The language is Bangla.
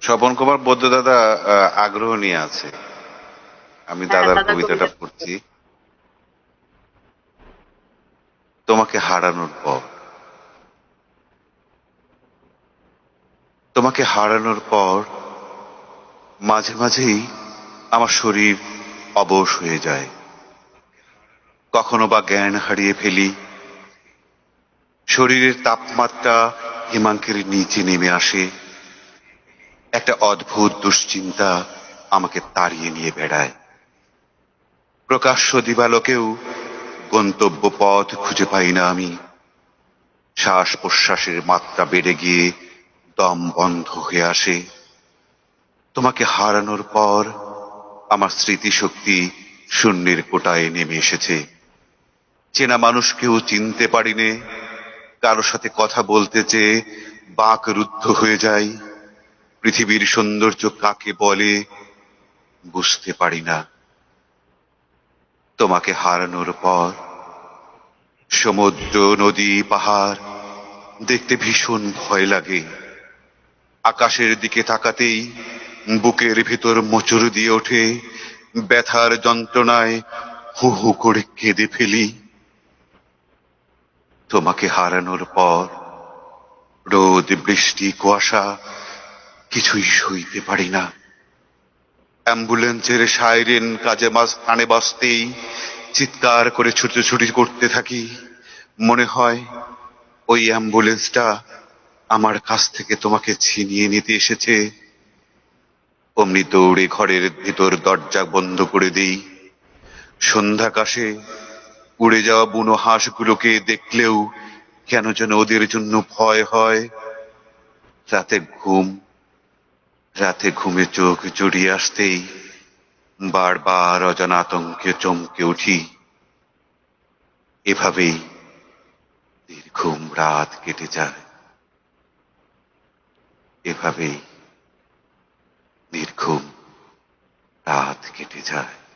স্বপন কুমার বৌদ্ধ দাদা আগ্রহ নিয়ে আছে। আমি হ্যাঁ, দাদার কবিতাটা পড়ছি। তোমাকে হারানোর পর। তোমাকে হারানোর পর মাঝে মাঝেই আমার শরীর অবশ হয়ে যায়। কখনো বা জ্ঞান হারিয়ে ফেলি। শরীরের তাপমাত্রা হিমাঙ্কের নিচে নেমে আসে। একটা অদ্ভুত দুশ্চিন্তা আমাকে তাড়িয়ে নিয়ে বেড়ায়। প্রকাশ্য দিবালোকেও গন্তব্য পথ খুঁজে পাই না আমি। শ্বাস প্রশ্বাসের মাত্রা বেড়ে গিয়ে দম বন্ধ হয়ে আসে। তোমাকে হারানোর পর আমার স্মৃতিশক্তি শূন্যের কোটায় নেমে এসেছে। চেনা মানুষকেও চিনতে পারিনে, কারও সাথে কথা বলতে চেয়ে বাঁক রুদ্ধ হয়ে যায় পৃথিবীর সৌন্দর্য কাকে বলে বুঝতে পারি না। তোমাকে হারানোর পর সমুদ্র, নদী, পাহাড় দেখতে ভীষণ ভয় লাগে। আকাশের দিকে তাকাতেই বুকের ভিতর মোচড় দিয়ে ওঠে, ব্যথার যন্ত্রণায় হু হু করে কেঁদে ফেলি। তোমাকে হারানোর পর রোদ, বৃষ্টি, কুয়াশা কিছুই সইতে পারি না। অ্যাম্বুলেন্সের সাইরেন, কাজে কানে বাজতেই চিৎকার করে ছুটোছুটি করতে থাকি। মনে হয় ওই অ্যাম্বুলেন্সটা আমার কাছ থেকে তোমাকে ছিনিয়ে নিতে এসেছে। অমনি দৌড়ে ঘরের ভিতর দরজা বন্ধ করে দেই। সন্ধ্যাকাশে উড়ে যাওয়া বুনো হাঁসগুলোকে দেখলেও কেন যেন ওদের জন্য ভয় হয়। রাতে ঘুম রাতে ঘুমে চোখ জড়িয়ে আসতেই বারবার অজানা আতঙ্কে চমকে উঠি। এভাবেই দীর্ঘম রাত কেটে যায়। এভাবেই দীর্ঘম রাত কেটে যায়।